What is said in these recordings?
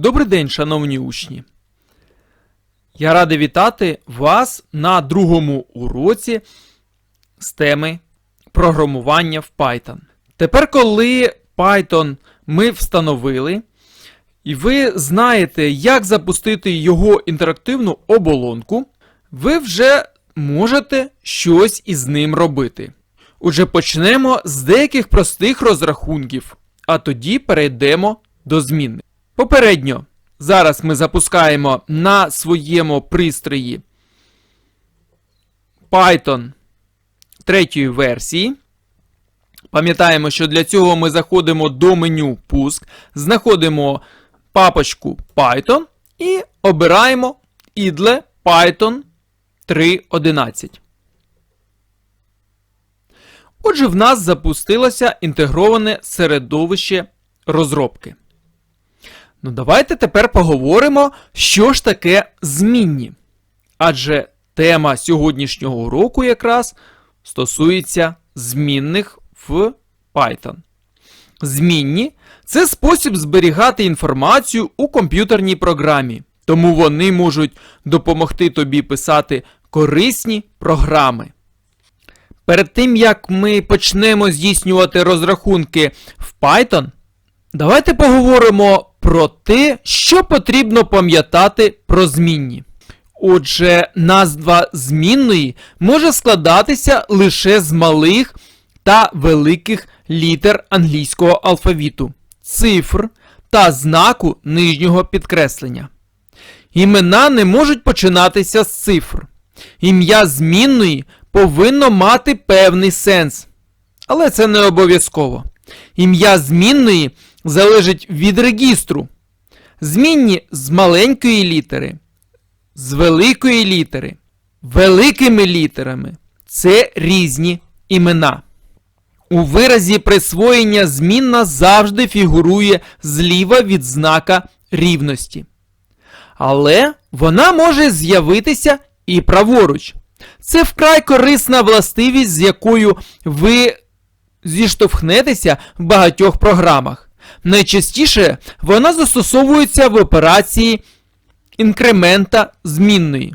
Добрий день, шановні учні! Я радий вітати вас на другому уроці з теми програмування в Python. Тепер, коли Python ми встановили, і ви знаєте, як запустити його інтерактивну оболонку, ви вже можете щось із ним робити. Отже, почнемо з деяких простих розрахунків, а тоді перейдемо до змінних. Попередньо, зараз ми запускаємо на своєму пристрої Python третьої версії. Пам'ятаємо, що для цього ми заходимо до меню Пуск, знаходимо папочку Python і обираємо IDLE Python 3.11. Отже, в нас запустилося інтегроване середовище розробки. Ну, давайте тепер поговоримо, що ж таке змінні. Адже тема сьогоднішнього уроку якраз стосується змінних в Python. Змінні це спосіб зберігати інформацію у комп'ютерній програмі, тому вони можуть допомогти тобі писати корисні програми. Перед тим як ми почнемо здійснювати розрахунки в Python, давайте поговоримо про те, що потрібно пам'ятати про змінні. Отже, назва змінної може складатися лише з малих та великих літер англійського алфавіту, цифр та знаку нижнього підкреслення. Імена не можуть починатися з цифр. Ім'я змінної повинно мати певний сенс. Але це не обов'язково. Ім'я змінної залежить від регістру. Змінні з маленької літери, з великої літери, великими літерами це різні імена. У виразі присвоєння змінна завжди фігурує зліва від знака рівності. Але вона може з'явитися і праворуч. Це вкрай корисна властивість, з якою ви зіштовхнетеся в багатьох програмах. Найчастіше вона застосовується в операції інкремента змінної,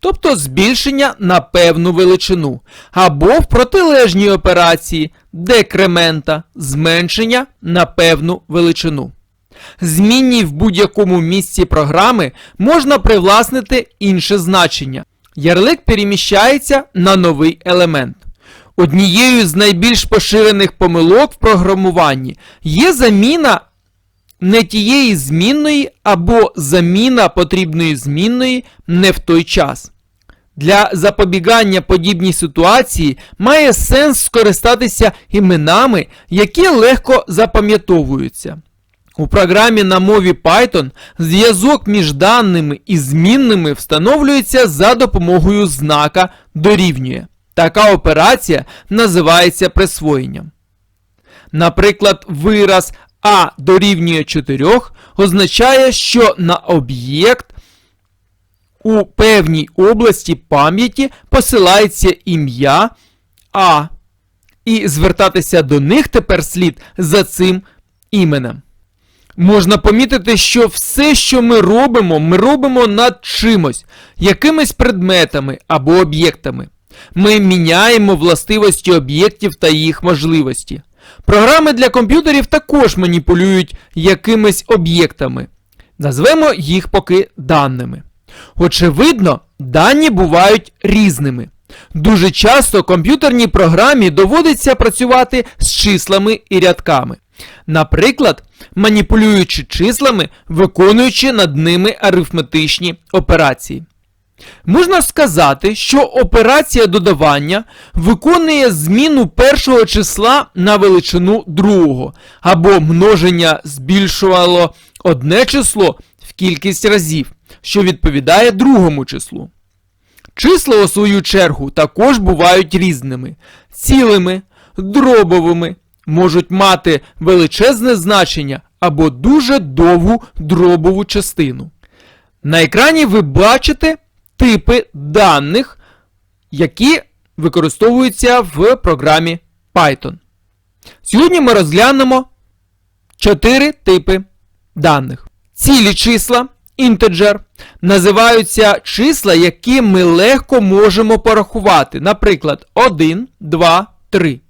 тобто збільшення на певну величину, або в протилежній операції декремента зменшення на певну величину. Змінній в будь-якому місці програми можна привласнити інше значення. Ярлик переміщається на новий елемент. Однією з найбільш поширених помилок в програмуванні є заміна не тієї змінної або заміна потрібної змінної не в той час. Для запобігання подібній ситуації має сенс скористатися іменами, які легко запам'ятовуються. У програмі на мові Python зв'язок між даними і змінними встановлюється за допомогою знака дорівнює. Така операція називається присвоєнням. Наприклад, вираз А дорівнює 4 означає, що на об'єкт у певній області пам'яті посилається ім'я А, і звертатися до них тепер слід за цим іменем. Можна помітити, що все, що ми робимо, ми робимо над чимось, якимись предметами або об'єктами. Ми міняємо властивості об'єктів та їх можливості. Програми для комп'ютерів також маніпулюють якимись об'єктами. Назвемо їх поки даними. Очевидно, дані бувають різними. Дуже часто комп'ютерній програмі доводиться працювати з числами і рядками. Наприклад, маніпулюючи числами, виконуючи над ними арифметичні операції. Можна сказати, що операція додавання виконує зміну першого числа на величину другого, або множення збільшувало одне число в кількість разів, що відповідає другому числу. Числа, у свою чергу, також бувають різними, цілими, дробовими, можуть мати величезне значення або дуже довгу дробову частину. На екрані ви бачите типи даних, які використовуються в програмі Python. Сьогодні ми розглянемо чотири типи даних. Цілі числа, інтеджер, називаються числа, які ми легко можемо порахувати. Наприклад, 1, 2, 3.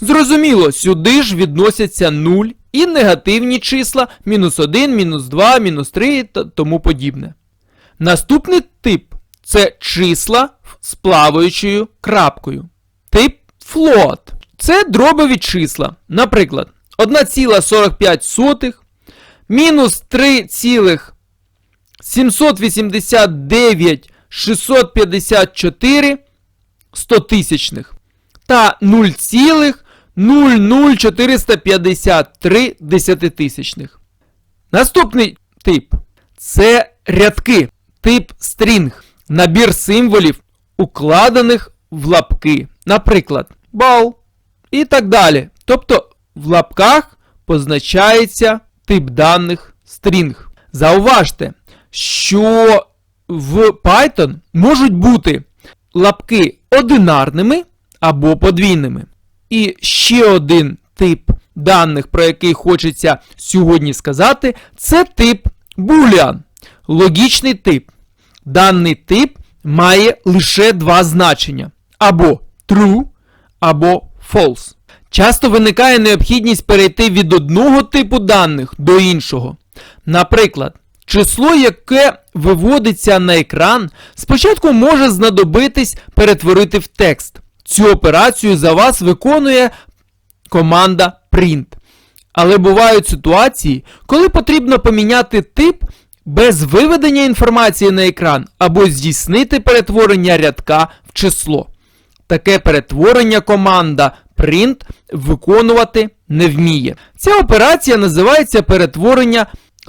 Зрозуміло, сюди ж відносяться 0 і негативні числа мінус 1, мінус 2, мінус 3 та тому подібне. Наступний тип це числа з плаваючою крапкою. Тип float – це дробові числа. Наприклад, 1,45, мінус 3,789 654 стотисячних та 0,00453 десятитисячних. Наступний тип це рядки, тип стрінг, набір символів, укладених в лапки, наприклад, бал і так далі. Тобто в лапках позначається тип даних стрінг. Зауважте, що в Python можуть бути лапки одинарними або подвійними. І ще один тип даних, про який хочеться сьогодні сказати, це тип Boolean. Логічний тип. Даний тип має лише два значення: або true, або false. Часто виникає необхідність перейти від одного типу даних до іншого. Наприклад, число, яке виводиться на екран, спочатку може знадобитись перетворити в текст. Цю операцію за вас виконує команда print. Але бувають ситуації, коли потрібно поміняти тип без виведення інформації на екран або здійснити перетворення рядка в число. Таке перетворення команда print виконувати не вміє. Ця операція називається перетворення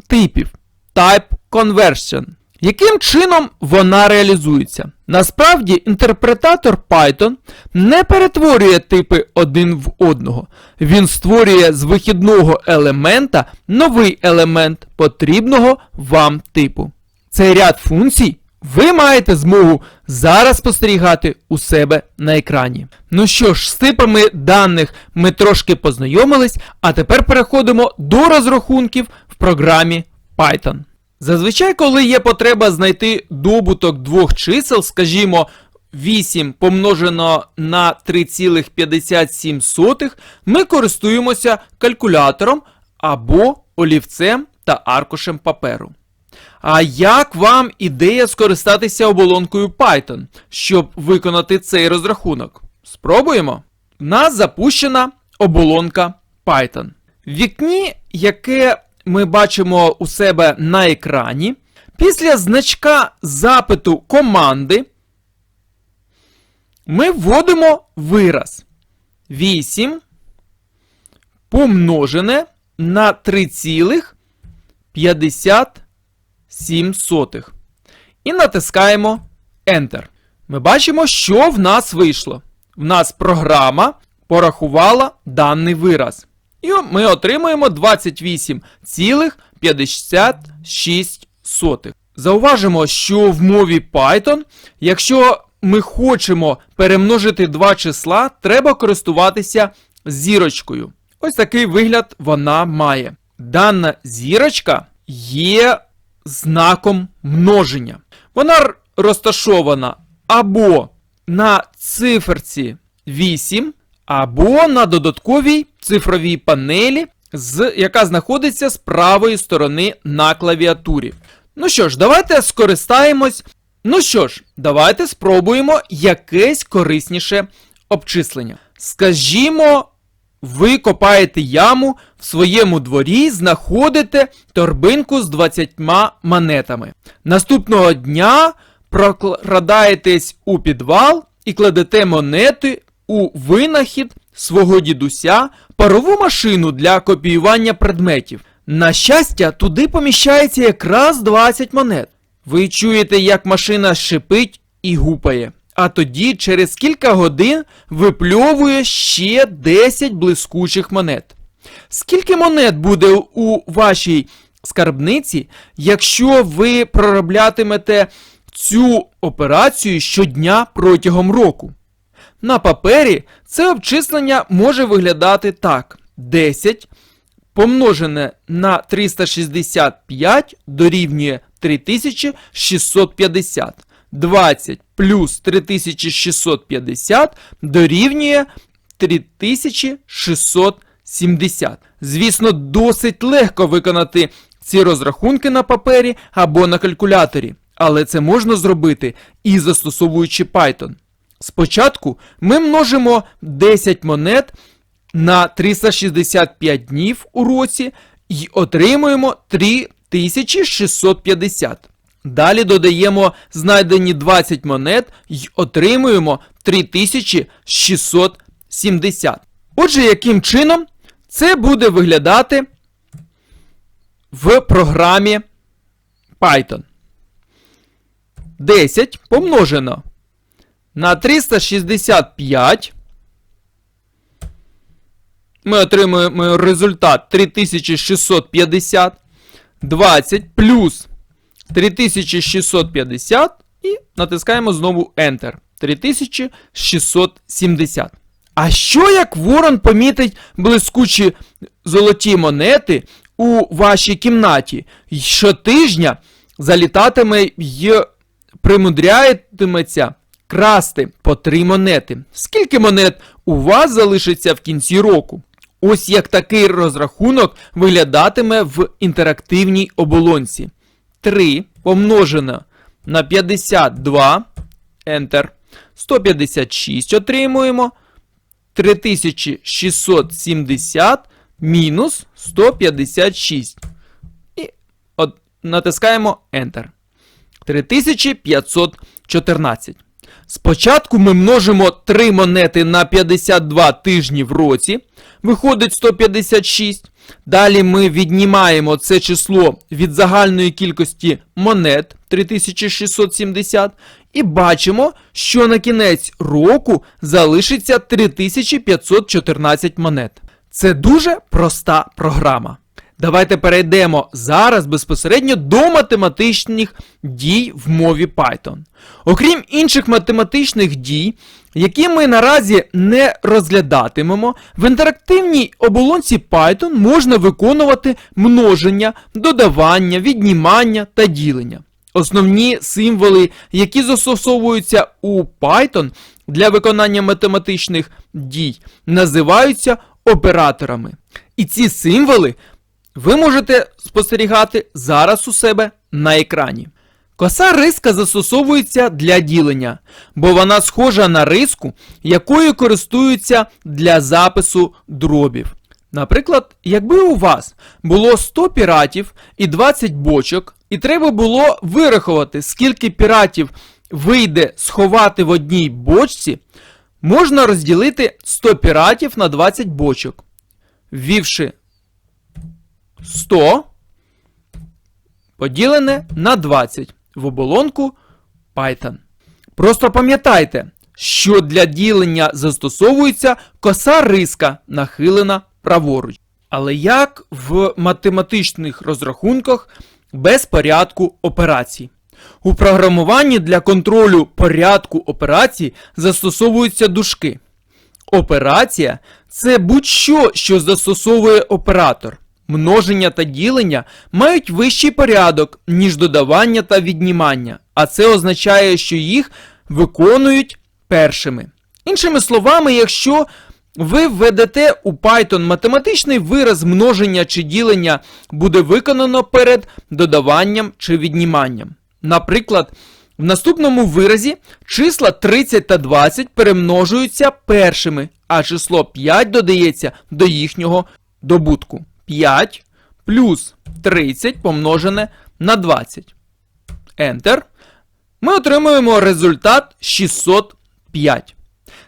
типів Type Conversion. Яким чином вона реалізується? Насправді, інтерпретатор Python не перетворює типи один в одного. Він створює з вихідного елемента новий елемент потрібного вам типу. Цей ряд функцій ви маєте змогу зараз спостерігати у себе на екрані. Ну що ж, з типами даних ми трошки познайомились, а тепер переходимо до розрахунків в програмі Python. Зазвичай, коли є потреба знайти добуток двох чисел, скажімо, 8 помножено на 3,57, ми користуємося калькулятором або олівцем та аркушем паперу. А як вам ідея скористатися оболонкою Python, щоб виконати цей розрахунок? Спробуємо. В нас запущена оболонка Python. В вікні, яке ми бачимо у себе на екрані, після значка запиту команди ми вводимо вираз 8 помножене на 3,57 і натискаємо Enter. Ми бачимо, що в нас вийшло. В нас програма порахувала даний вираз. І ми отримуємо 28,56. Зауважимо, що в мові Python, якщо ми хочемо перемножити два числа, треба користуватися зірочкою. Ось такий вигляд вона має. Дана зірочка є знаком множення. Вона розташована або на циферці 8, або на додатковій цифровій панелі, з, яка знаходиться з правої сторони на клавіатурі. Ну що ж, давайте скористаємось. Ну що ж, давайте спробуємо якесь корисніше обчислення. Скажімо, ви копаєте яму в своєму дворі, знаходите торбинку з 20 монетами. Наступного дня прокрадаєтесь у підвал і кладете монети у винахід свого дідуся парову машину для копіювання предметів. На щастя, туди поміщається якраз 20 монет. Ви чуєте, як машина шипить і гупає. А тоді через кілька годин випльовує ще 10 блискучих монет. Скільки монет буде у вашій скарбниці, якщо ви пророблятимете цю операцію щодня протягом року? На папері це обчислення може виглядати так: 10 помножене на 365 дорівнює 3650. 20 плюс 3650 дорівнює 3670. Звісно, досить легко виконати ці розрахунки на папері або на калькуляторі, але це можна зробити і застосовуючи Python. Спочатку ми множимо 10 монет на 365 днів у році і отримуємо 3650. Далі додаємо знайдені 20 монет і отримуємо 3670. Отже, яким чином це буде виглядати в програмі Python? 10 помножено на 365. Ми отримуємо результат 3650. 20 плюс 3650 і натискаємо знову Enter. 3670. А що як Ворон помітить блискучі золоті монети у вашій кімнаті? Щотижня залітатиме й примудрятиметься красти по три монети. Скільки монет у вас залишиться в кінці року? Ось як такий розрахунок виглядатиме в інтерактивній оболонці. 3 помножено на 52, Enter, 156 отримуємо. 3670 мінус 156. І от, натискаємо Enter. 3514. Спочатку ми множимо 3 монети на 52 тижні в році. Виходить 156. Далі ми віднімаємо це число від загальної кількості монет 3670. І бачимо, що на кінець року залишиться 3514 монет. Це дуже проста програма. Давайте перейдемо зараз безпосередньо до математичних дій в мові Python. Окрім інших математичних дій, які ми наразі не розглядатимемо, в інтерактивній оболонці Python можна виконувати множення, додавання, віднімання та ділення. Основні символи, які застосовуються у Python для виконання математичних дій, називаються операторами. І ці символи ви можете спостерігати зараз у себе на екрані. Коса риска застосовується для ділення, бо вона схожа на риску, якою користуються для запису дробів. Наприклад, якби у вас було 100 піратів і 20 бочок, і треба було вирахувати, скільки піратів вийде сховати в одній бочці, можна розділити 100 піратів на 20 бочок, ввівши 100 поділене на 20 в оболонку Python. Просто пам'ятайте, що для ділення застосовується коса риска, нахилена праворуч. Але як в математичних розрахунках без порядку операцій? У програмуванні для контролю порядку операцій застосовуються дужки. Операція це будь-що, що застосовує оператор. Множення та ділення мають вищий порядок, ніж додавання та віднімання, а це означає, що їх виконують першими. Іншими словами, якщо ви введете у Python математичний вираз множення чи ділення буде виконано перед додаванням чи відніманням. Наприклад, в наступному виразі числа 30 та 20 перемножуються першими, а число 5 додається до їхнього добутку. 5 плюс 30 помножене на 20. Enter. Ми отримуємо результат 605.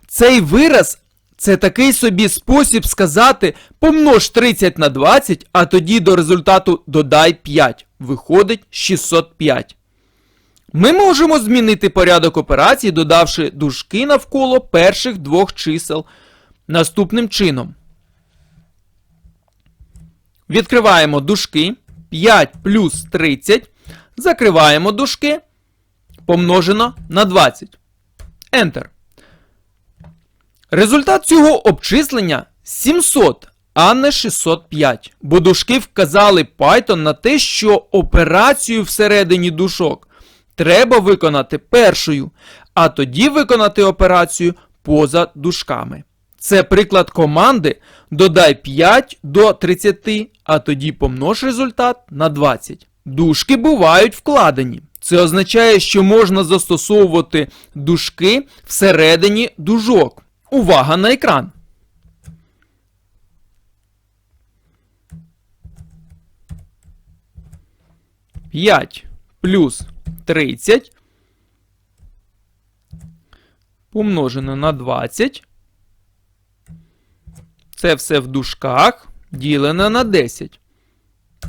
Цей вираз це такий собі спосіб сказати помнож 30 на 20, а тоді до результату додай 5. Виходить 605. Ми можемо змінити порядок операцій, додавши дужки навколо перших двох чисел наступним чином. Відкриваємо дужки 5 плюс 30. Закриваємо дужки. Помножено на 20. Enter. Результат цього обчислення 700. а не 605. Бо дужки вказали Python на те, що операцію всередині дужок треба виконати першою, а тоді виконати операцію поза дужками. Це приклад команди додай 5 до 30, а тоді помнож результат на 20. Дужки бувають вкладені. Це означає, що можна застосовувати дужки всередині дужок. Увага на екран. П'ять плюс 30 помножено на 20. Це все в дужках ділене на 10.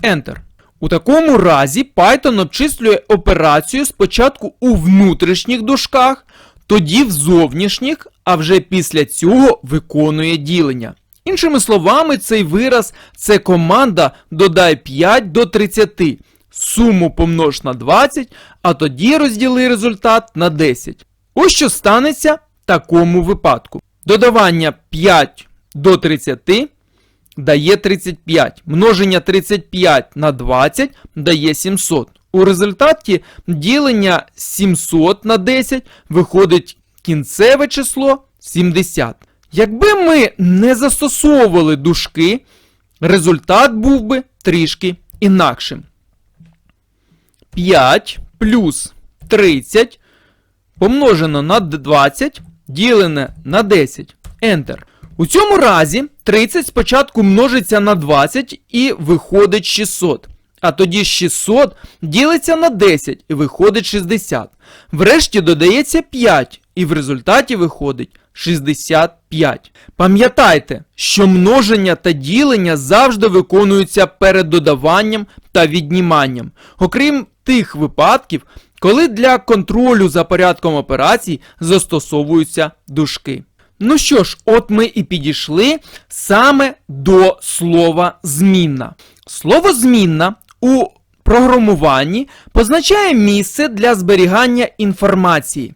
Enter. У такому разі Python обчислює операцію спочатку у внутрішніх дужках, тоді в зовнішніх, а вже після цього виконує ділення. Іншими словами, цей вираз це команда додай 5 до 30. Суму помнож на 20, а тоді розділи результат на 10. Ось що станеться в такому випадку. Додавання 5 до 30 дає 35. Множення 35 на 20 дає 700. У результаті ділення 700 на 10 виходить кінцеве число 70. Якби ми не застосовували дужки, результат був би трішки інакшим. 5 плюс 30 помножено на 20 ділене на 10. Enter. У цьому разі 30 спочатку множиться на 20 і виходить 600. А тоді 600 ділиться на 10 і виходить 60. Врешті додається 5 і в результаті виходить 65. Пам'ятайте, що множення та ділення завжди виконуються перед додаванням та відніманням. Окрім тих випадків, коли для контролю за порядком операцій застосовуються дужки. Ну що ж, от ми і підійшли саме до слова змінна. Слово змінна у програмуванні позначає місце для зберігання інформації,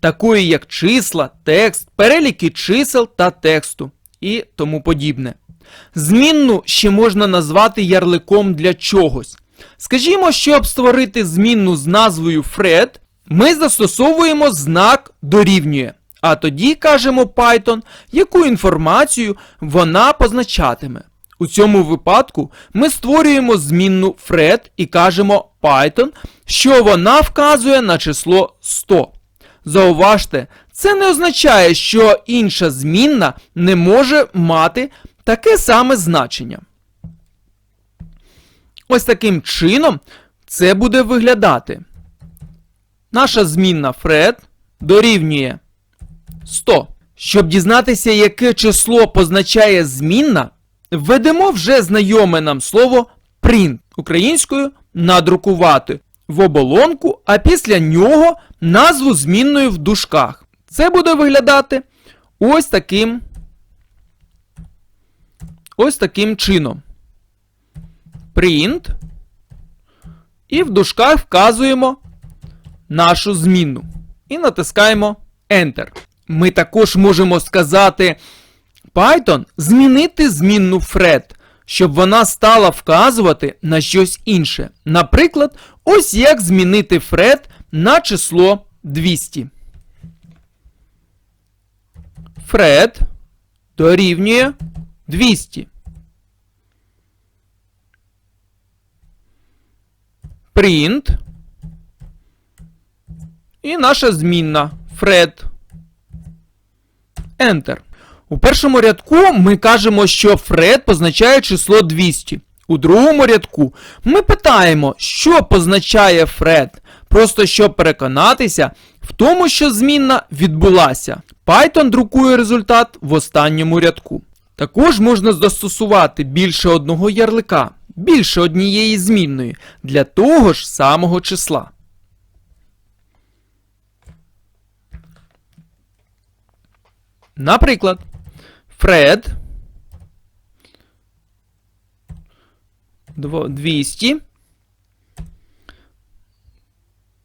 такої як числа, текст, переліки чисел та тексту і тому подібне. Змінну ще можна назвати ярликом для чогось. Скажімо, щоб створити змінну з назвою Fred, ми застосовуємо знак дорівнює. А тоді кажемо Python, яку інформацію вона позначатиме. У цьому випадку ми створюємо змінну Fred і кажемо Python, що вона вказує на число 100. Зауважте, це не означає, що інша змінна не може мати таке саме значення. Ось таким чином це буде виглядати. Наша змінна Fred дорівнює 100. Щоб дізнатися, яке число позначає змінна, введемо вже знайоме нам слово print українською надрукувати в оболонку, а після нього назву змінною в дужках. Це буде виглядати ось таким ось таким чином. Print. І в дужках вказуємо нашу змінну. І натискаємо Enter ми також можемо сказати Python змінити змінну Fred, щоб вона стала вказувати на щось інше. Наприклад, ось як змінити Fred на число 200. Fred дорівнює 200. Print. І наша змінна Fred. Enter. У першому рядку ми кажемо, що Fred позначає число 200. У другому рядку ми питаємо, що позначає Fred, просто щоб переконатися в тому, що змінна відбулася. Python друкує результат в останньому рядку. Також можна застосувати більше одного ярлика, більше однієї змінної для того ж самого числа. Наприклад, Фред 200.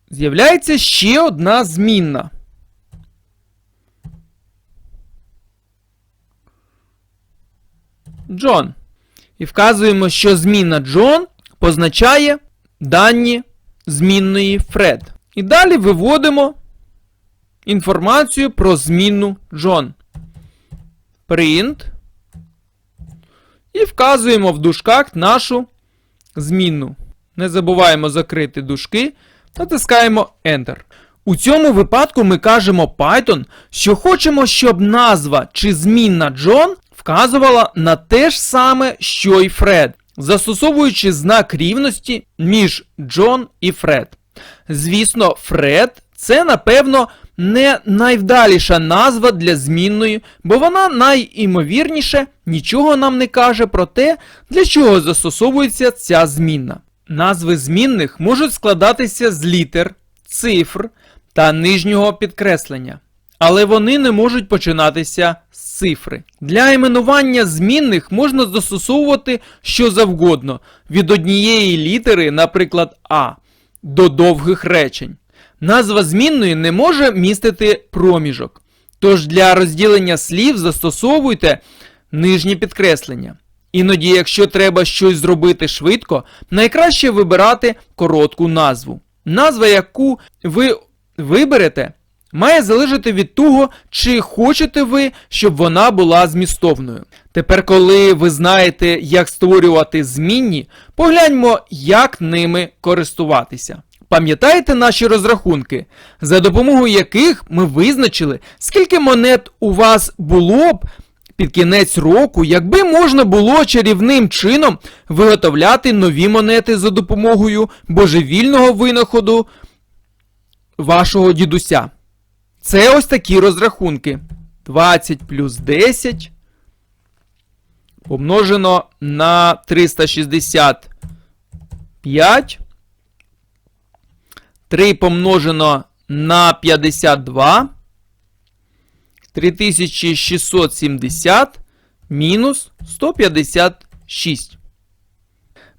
З'являється ще одна змінна. John. І вказуємо, що зміна John позначає дані змінної Fred. І далі виводимо інформацію про змінну John. Print. І вказуємо в дужках нашу змінну. Не забуваємо закрити дужки, натискаємо Enter. У цьому випадку ми кажемо Python, що хочемо, щоб назва чи змінна John вказувала на те ж саме, що й Fred, застосовуючи знак рівності між John і Fred. Звісно, Fred це, напевно, не найвдаліша назва для змінної, бо вона найімовірніше нічого нам не каже про те, для чого застосовується ця змінна. Назви змінних можуть складатися з літер, цифр та нижнього підкреслення, але вони не можуть починатися з цифри. Для іменування змінних можна застосовувати що завгодно від однієї літери, наприклад, А, до довгих речень. Назва змінної не може містити проміжок. Тож для розділення слів застосовуйте нижні підкреслення. Іноді, якщо треба щось зробити швидко, найкраще вибирати коротку назву. Назва, яку ви виберете, має залежати від того, чи хочете ви, щоб вона була змістовною. Тепер, коли ви знаєте, як створювати змінні, погляньмо, як ними користуватися. Пам'ятаєте наші розрахунки, за допомогою яких ми визначили, скільки монет у вас було б під кінець року, якби можна було чарівним чином виготовляти нові монети за допомогою божевільного винаходу вашого дідуся. Це ось такі розрахунки. 20 плюс 10 помножено на 365. 3 помножено на 52. 3670 мінус 156.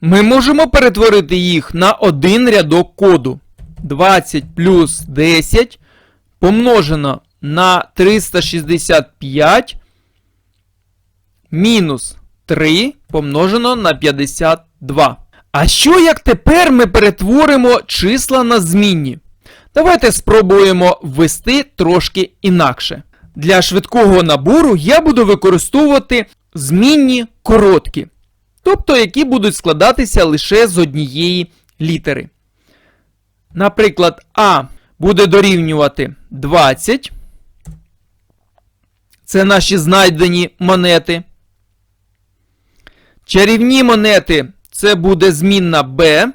Ми можемо перетворити їх на один рядок коду. 20 плюс 10 помножено на 365 мінус 3 помножено на 52. А що як тепер ми перетворимо числа на змінні? Давайте спробуємо ввести трошки інакше. Для швидкого набору я буду використовувати змінні короткі, тобто які будуть складатися лише з однієї літери. Наприклад, А буде дорівнювати 20. Це наші знайдені монети. Чарівні монети це буде змінна B,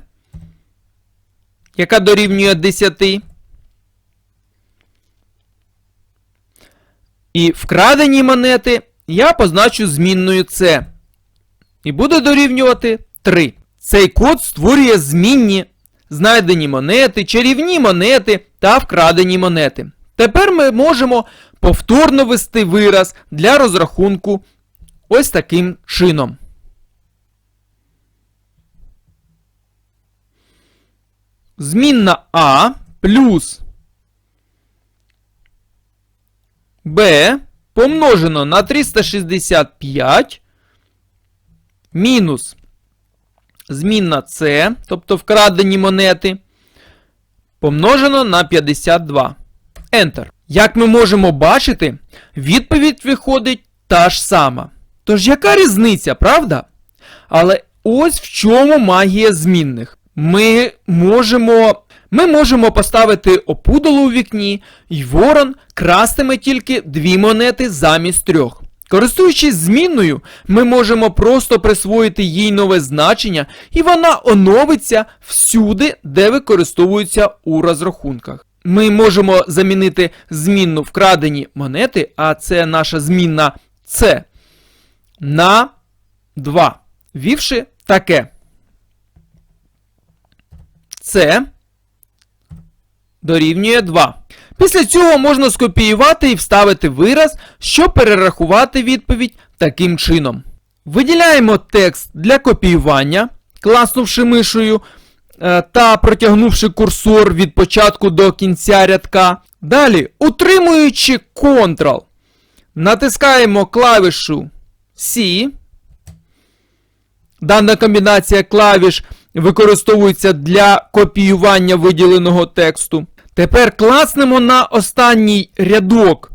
яка дорівнює 10. І вкрадені монети я позначу змінною С. І буде дорівнювати 3. Цей код створює змінні знайдені монети, чарівні монети та вкрадені монети. Тепер ми можемо повторно ввести вираз для розрахунку ось таким чином. Змінна А плюс Б помножено на 365 мінус змінна С, тобто вкрадені монети, помножено на 52. Enter. Як ми можемо бачити, відповідь виходить та ж сама. Тож, яка різниця, правда? Але ось в чому магія змінних. Ми можемо ми можемо поставити опудолу у вікні, і ворон крастиме тільки дві монети замість трьох. Користуючись змінною, ми можемо просто присвоїти їй нове значення, і вона оновиться всюди, де використовується у розрахунках. Ми можемо замінити змінну вкрадені монети, а це наша змінна С, на 2, вівши таке. Це дорівнює 2. Після цього можна скопіювати і вставити вираз, щоб перерахувати відповідь таким чином. Виділяємо текст для копіювання, класнувши мишою е, та протягнувши курсор від початку до кінця рядка. Далі, утримуючи Ctrl, натискаємо клавішу C Дана комбінація клавіш використовується для копіювання виділеного тексту. Тепер класнемо на останній рядок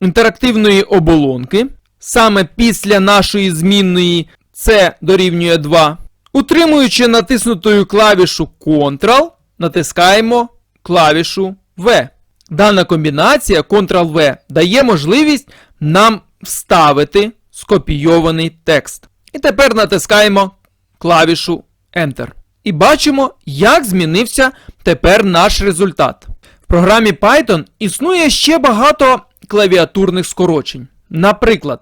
інтерактивної оболонки. Саме після нашої змінної C дорівнює 2. Утримуючи натиснутою клавішу Ctrl, натискаємо клавішу V. Дана комбінація Ctrl-V дає можливість нам вставити скопійований текст. І тепер натискаємо клавішу Enter. І бачимо, як змінився тепер наш результат. В програмі Python існує ще багато клавіатурних скорочень. Наприклад,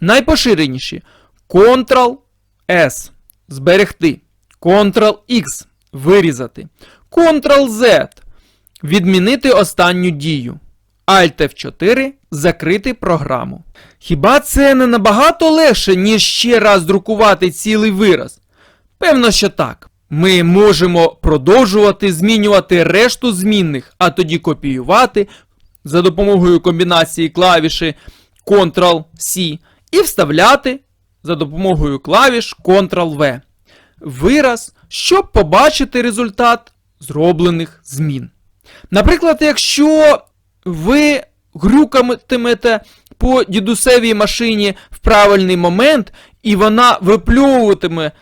найпоширеніші Ctrl-S зберегти, Ctrl-X вирізати, Ctrl-Z відмінити останню дію. Alt F4 закрити програму. Хіба це не набагато легше, ніж ще раз друкувати цілий вираз? Певно, що так. Ми можемо продовжувати змінювати решту змінних, а тоді копіювати за допомогою комбінації клавіші Ctrl-C і вставляти за допомогою клавіш Ctrl-V. Вираз, щоб побачити результат зроблених змін. Наприклад, якщо ви грюкатимете по дідусевій машині в правильний момент, і вона випльовуватиме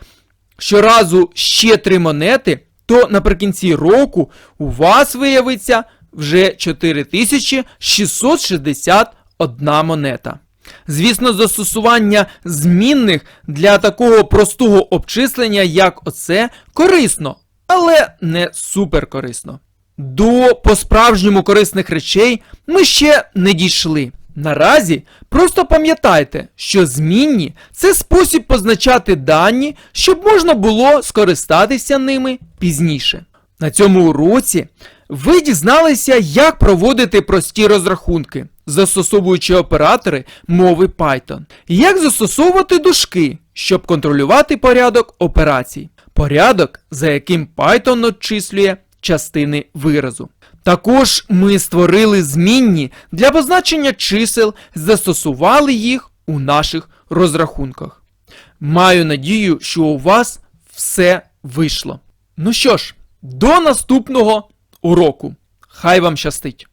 щоразу ще три монети, то наприкінці року у вас виявиться вже 4661 монета. Звісно, застосування змінних для такого простого обчислення, як оце, корисно, але не суперкорисно. До по-справжньому корисних речей ми ще не дійшли. Наразі просто пам'ятайте, що змінні це спосіб позначати дані, щоб можна було скористатися ними пізніше. На цьому уроці ви дізналися, як проводити прості розрахунки, застосовуючи оператори мови Python, і як застосовувати дужки, щоб контролювати порядок операцій, порядок, за яким Python обчислює частини виразу. Також ми створили змінні для позначення чисел, застосували їх у наших розрахунках. Маю надію, що у вас все вийшло. Ну що ж, до наступного уроку. Хай вам щастить!